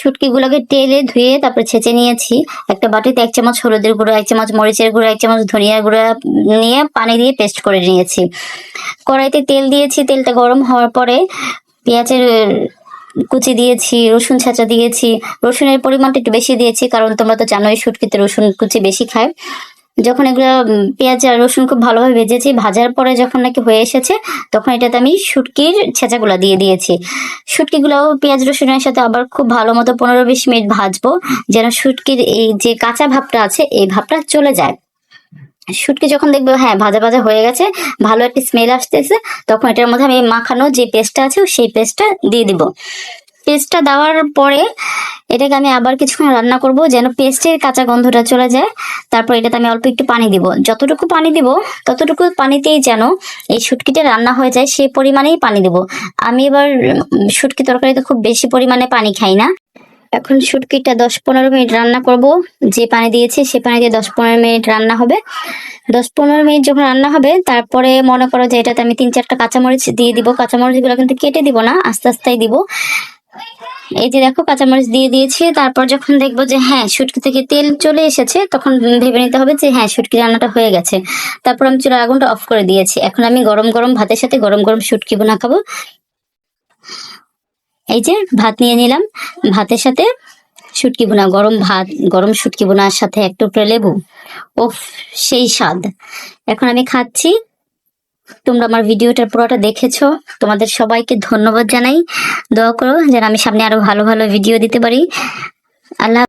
শুটকিগুলোকে তেলে ধুয়ে তারপরে ছেঁচে নিয়েছি। একটা বাটিতে এক চামচ হলুদের গুঁড়ো, এক চামচ মরিচের গুঁড়ো, এক চামচ ধনিয়ার গুঁড়ো নিয়ে পানি দিয়ে পেস্ট করে নিয়েছি। কড়াইতে তেল দিয়েছি, তেলটা গরম হওয়ার পরে পেঁয়াজের কুচি দিয়েছি, রসুন ছাঁচা দিয়েছি। রসুনের পরিমাণটা একটু বেশি দিয়েছি, কারণ তোমরা তো জানোই শুটকিতে রসুন কুচি বেশি খায়। যখন এগুলো পেঁয়াজ আর রসুন খুব ভালোভাবে ভেজেছি, ভাজার পরে যখন নাকি হয়ে এসেছে, তখন এটাতে আমি শুটকির ছেঁচাগুলো দিয়ে দিয়েছি। শুটকিগুলো পেঁয়াজ রসুনের সাথে আবার খুব ভালো মতো পনেরো বিশ মিনিট ভাজবো, যেন শুটকির এই যে কাঁচা ভাবটা আছে, এই ভাবটা চলে যায়। শুটকি যখন দেখবে হ্যাঁ ভাজা ভাজা হয়ে গেছে, ভালো একটা স্মেল আসতেছে, তখন এটার মধ্যে আমি মাখানো যে পেস্টটা আছে, সেই পেস্টটা দিয়ে দিব। পেস্টটা দেওয়ার পরে এটাকে আমি আবার কিছুক্ষণ রান্না করব যেন পেস্টের কাঁচা গন্ধটা চলে যায়। তারপর এটাতে আমি অল্প একটু পানি দিব। যতটুকু পানি দিব, ততটুকু পানিতেই যেন এই শুটকিটা রান্না হয়ে যায়, সেই পরিমাণেই পানি দিব। আমি এবার শুটকি তরকারিতে খুব বেশি পরিমাণে পানি খাই না। এখন শুটকিটা দশ পনেরো মিনিট রান্না করব। যে পানি দিয়েছি, সে পানি দিয়ে দশ পনেরো মিনিট রান্না হবে। দশ পনেরো মিনিট যখন রান্না হবে, তারপরে মনে করো যে এটাতে আমি তিন চারটা কাঁচামরিচ দিয়ে দিব। কাঁচামরিচগুলো কিন্তু কেটে দিব না, আস্তে আস্তেই দিব। এই যে দেখো কাঁচামরিচ দিয়ে দিয়েছি, তারপর যখন দেখব যে হ্যাঁ শুটকি থেকে তেল চলে এসেছে, তখন ভেবে নিতে হবে যে হ্যাঁ শুটকি রান্নাটা হয়ে গেছে। তারপর আমি চুলার আগুনটা অফ করে দিয়েছি। এখন আমি গরম গরম ভাতের সাথে গরম গরম শুটকি বোনা খাব। এই যে ভাত নিয়ে নিলাম। ভাতের সাথে শুটকি বোনা গরম ভাত, গরম শুটকি বোনার সাথে এক টুকরো লেবু। ওফ, সেই স্বাদ। এখন আমি খাচ্ছি। তোমরা আমার ভিডিওটা পুরোটা দেখেছ। তোমাদের সবাইকে ধন্যবাদ জানাই। দোয়া করো যেন আমি সামনে আরও ভালো ভালো ভিডিও দিতে পারি। আল্লাহ